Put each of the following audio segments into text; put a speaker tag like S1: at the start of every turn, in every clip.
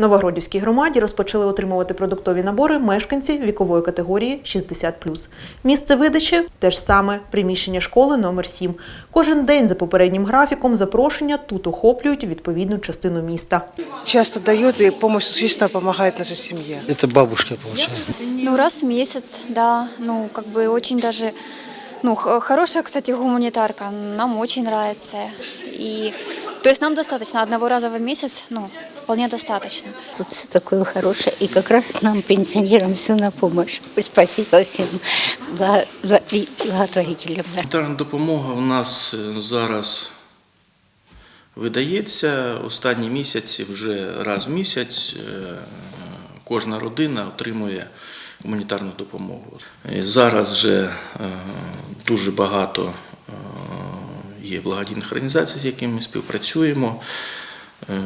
S1: Новогродівській громаді розпочали отримувати продуктові набори мешканці вікової категорії 60+. Місце видачі те ж саме приміщення школи номер 7. Кожен день за попереднім графіком запрошення тут охоплюють відповідну частину міста.
S2: часто дает и помощь существенно помогает нашей семье.
S3: Это бабушка получает.
S4: Ну, раз в месяц, да. Ну, как бы очень даже... Ну, хорошая, кстати, гуманитарка. Нам очень нравится. И... То есть нам достаточно одного раза в месяц, ну, вполне достаточно.
S5: Тут все такое хорошее. И как раз нам, пенсионерам, все на помощь. Спасибо благо- благотворителям. да.
S6: Гуманітарна допомога у нас е, зараз видається. Останні місяці вже раз в місяць е, кожна родина отримує гуманітарну допомогу. І зараз вже е, дуже багато е, є благодійних організацій, з якими ми співпрацюємо. Е,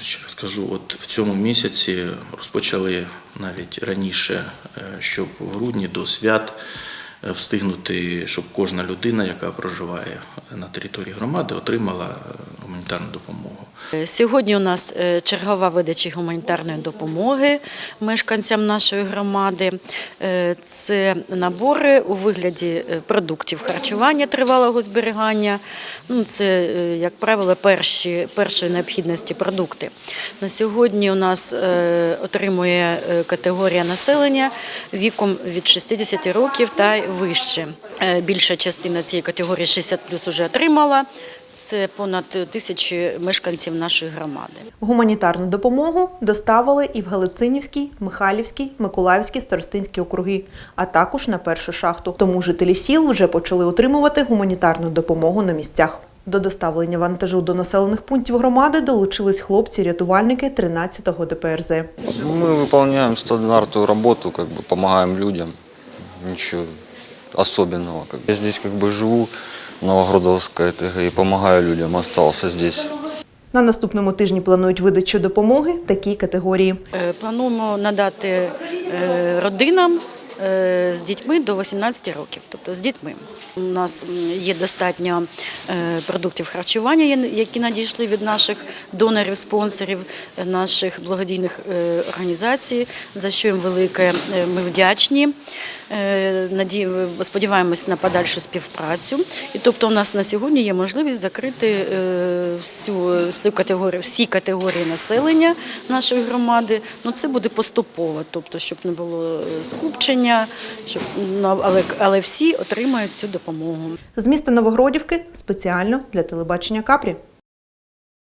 S6: Ще раз кажу, от в цьому місяці розпочали навіть раніше, е, щоб в грудні до свят встигнути, щоб кожна людина, яка проживає на території громади, отримала е, гуманітарну допомогу.
S7: Е, Сьогодні у нас е, чергова видача гуманітарної допомоги мешканцям нашої громади. Е, Це набори у вигляді е, продуктів харчування тривалого зберігання. Ну, Це, е, як правило, перші, першої необхідності продукти. На сьогодні у нас е, отримує е, категорія населення віком від 60 років та вище. Е, Більша частина цієї категорії 60 плюс вже отримала. Це понад тисячі мешканців нашої громади.
S1: Гуманітарну допомогу доставили і в Галицинівський, Михайлівський, Миколаївський старостинські округи, а також на першу шахту. Тому жителі сіл вже почали отримувати гуманітарну допомогу на місцях. До доставлення вантажу до населених пунктів громади долучились хлопці-рятувальники 13-го ДПРЗ.
S8: Мы выполняем стандартную работу, как бы помогаем людям. Ничего особенного. Как бы. Я здесь как бы живу, Новогродовская ТГ, и помогаю людям, остался здесь.
S1: На наступному тижні планують видачу допомоги такій категорії.
S7: Е, Плануємо надати е, родинам з дітьми до 18 років, тобто з дітьми. У нас є достатньо е, продуктів харчування, які надійшли від наших донорів, спонсорів, е, наших благодійних е, організацій, за що їм велике е, ми вдячні. Е, Сподіваємось на подальшу співпрацю. І тобто, у нас на сьогодні є можливість закрити е, всю, всю категорію, всі категорії населення нашої громади. Ну це буде поступово, тобто, щоб не було е, скупчення, щоб ну, але, але всі отримають цю допомогу.
S1: З міста Новогродівки спеціально для телебачення Капрі.